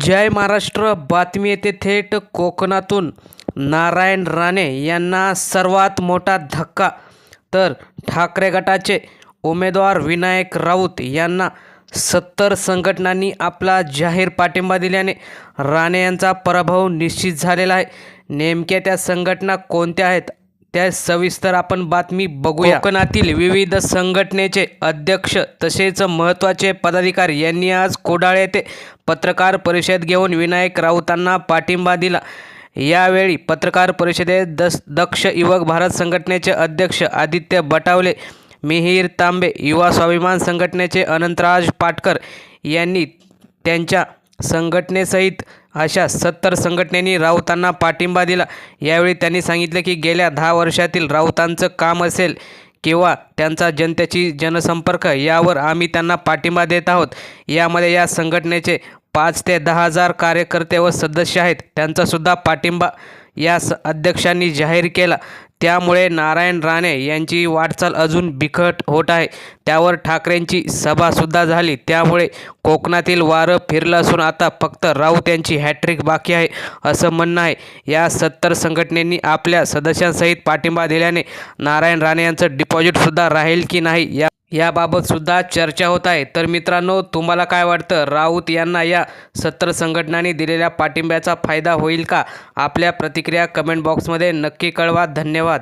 जय महाराष्ट्र. बातमी येते थेट कोकणातून. नारायण राणे यांना सर्वात मोठा धक्का. तर ठाकरे गटाचे उमेदवार विनायक राऊत यांना सत्तर संघटनांनी आपला जाहीर पाठिंबा दिल्याने राणे यांचा पराभव निश्चित झालेला आहे. नेमक्या त्या संघटना कोणत्या आहेत? त्या सविस्तर आपण बातमी बघूया. कोकणातील विविध संघटनेचे अध्यक्ष तसेच महत्त्वाचे पदाधिकारी यांनी आज कोडाळ येथे पत्रकार परिषद घेऊन विनायक राऊतांना पाठिंबा दिला. यावेळी पत्रकार परिषदेत दस दक्ष युवक भारत संघटनेचे अध्यक्ष आदित्य बटावले मिहीर तांबे युवा स्वाभिमान संघटनेचे अनंतराज पाटकर यांनी त्यांच्या संघटनेसहित अशा सत्तर संघटनेनी राऊतांना पाठिंबा दिला. यावेळी त्यांनी सांगितले की गेल्या दहा वर्षातील राऊतांचं काम असेल किंवा त्यांचा जनतेची जनसंपर्क यावर आम्ही त्यांना पाठिंबा देत आहोत. यामध्ये या संघटनेचे पाच ते दहा हजार कार्यकर्ते व सदस्य आहेत. त्यांचासुद्धा पाठिंबा या स अध्यक्षांनी जाहीर केला. त्यामुळे नारायण राणे यांची वाटचाल अजून बिकट होत आहे. त्यावर ठाकरेंची सभासुद्धा झाली. त्यामुळे कोकणातील वारं फिरलं असून आता फक्त राऊत यांची हॅट्रिक बाकी आहे असं म्हणणं आहे. या सत्तर संघटनेनी आपल्या सदस्यांसहित पाठिंबा दिल्याने नारायण राणे यांचं डिपॉझिटसुद्धा राहील की नाही या याबाबत सुद्धा चर्चा होत आहे. तर मित्रांनो तुम्हाला काय वाटतं? राऊत यांना या सत्तर संघटनांनी दिलेल्या पाठिंब्याचा फायदा होईल का? आपल्या प्रतिक्रिया कमेंट बॉक्समध्ये नक्की कळवा. धन्यवाद.